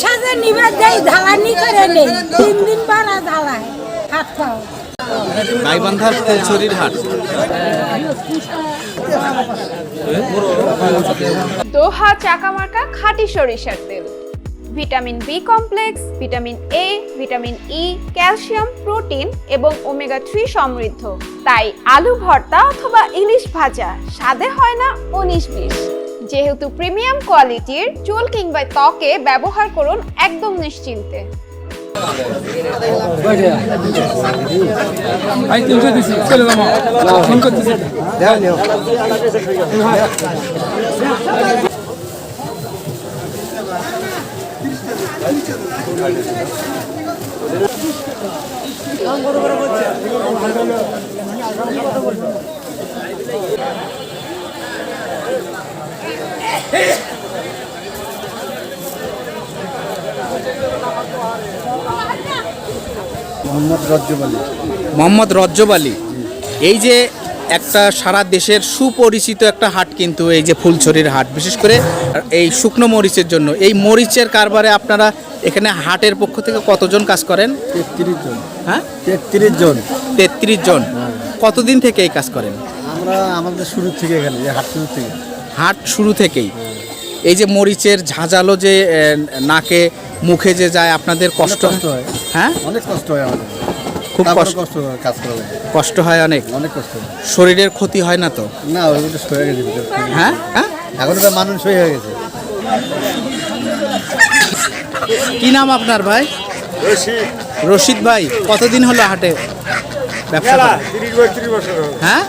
সাজে নিবে যাই করে নেই। তিন দিন বারা হাত পাও। গাইবান্ধার ফুলছড়ির হাট। দোহা চাকামার্কা খাঁটি সরিষার তেল। Vitamin B complex vitamin A vitamin E calcium protein এবং ওমেগা থ্রি সমৃদ্ধ। তাই আলু ভর্তা অথবা ইলিশ ভাজা স্বাদে হয় না উনিশ বিশ। যেহেতু প্রিমিয়াম কোয়ালিটির চুল কিংবা ত্বকে ব্যবহার করুন একদম নিশ্চিন্তে। ভাই তিনশো দিছি মোহাম্মদ রজ্জব আলী মোহাম্মদ রজ্জব আলী এই যে একটা সারা দেশের সুপরিচিত একটা হাট কিন্তু এই যে ফুলছড়ির হাট বিশেষ করে এই শুকনো মরিচের জন্য। এই মরিচের কারবারে আপনারা এখানে হাটের পক্ষ থেকে কতজন কাজ করেন? তেত্রিশ জন। হ্যাঁ? তেত্রিশ জন। তেত্রিশ জন। কতদিন থেকে এই কাজ করেন? আমরা আমাদের শুরু থেকে এখানে হাট শুরু থেকে। হাট শুরু থেকেই। এই যে মরিচের ঝাঁঝালো যে নাকে মুখে যে যায় আপনাদের কষ্ট? হয়। হ্যাঁ? অনেক কষ্ট হয় আমাদের। খুব কষ্ট। কষ্ট হয় কাজ করা লাগে কষ্ট হয় অনেক? অনেক কষ্ট শরীরের ক্ষতি হয় না তো? না ওইগুলো হয়ে গেছে হ্যাঁ? হ্যাঁ? এখন তো মানুষ হয়ে গেছে। কি নাম আপনার ভাই? রশিদ। ভাই কতদিন হলো হাটে? ব্যবসা হ্যাঁ?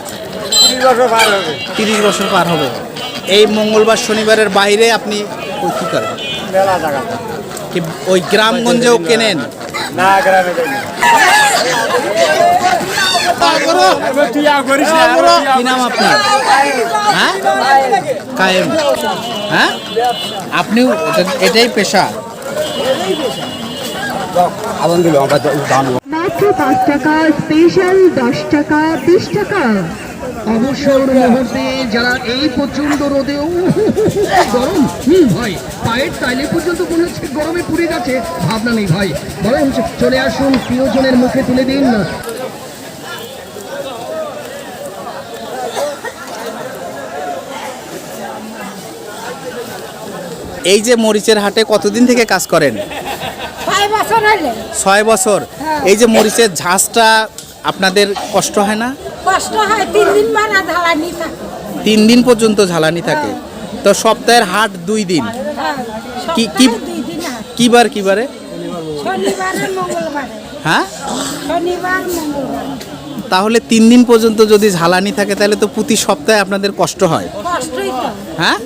তিরিশ বছর পার হবে। এই মঙ্গলবার শনিবারের বাইরে আপনি ওই কি করেন? কি ওই গ্রামগঞ্জেও কেনেন? কি নাম আপনার? হ্যাঁ? কায়েম। হ্যাঁ? আপনিও এটাই পেশা। মাত্র পাঁচ টাকা স্পেশাল দশ টাকা বিশ টাকা। অবসর মুহূর্তে যারা এই প্রচণ্ড রোদে উহ, গরম হুম ভাই পায়ের টাইলে পর্যন্ত মনে হচ্ছে গরমে পুড়ে গেছে। ভাবনা নেই ভাই। বরং চলে আসুন প্রিয়জনের মুখে তুলে দিন। এই যে মরিচের হাটে কতদিন থেকে কাজ করেন? ছয় বছর ছয় বছর। এই যে মরিচের ঝাঁজটা আপনাদের কষ্ট হয় না? কষ্ট হয় তিন দিন ঢালানি থাকে। তিন দিন পর্যন্ত ঝালানি থাকে। তো সপ্তাহের হাট দুই দিন। হ্যাঁ, কি কি। কিবার কিবারে? হ্যাঁ? তাহলে তিন দিন পর্যন্ত যদি ঝালানি থাকে তাহলে তো প্রতি সপ্তাহে আপনাদের কষ্ট হয়। হ্যাঁ?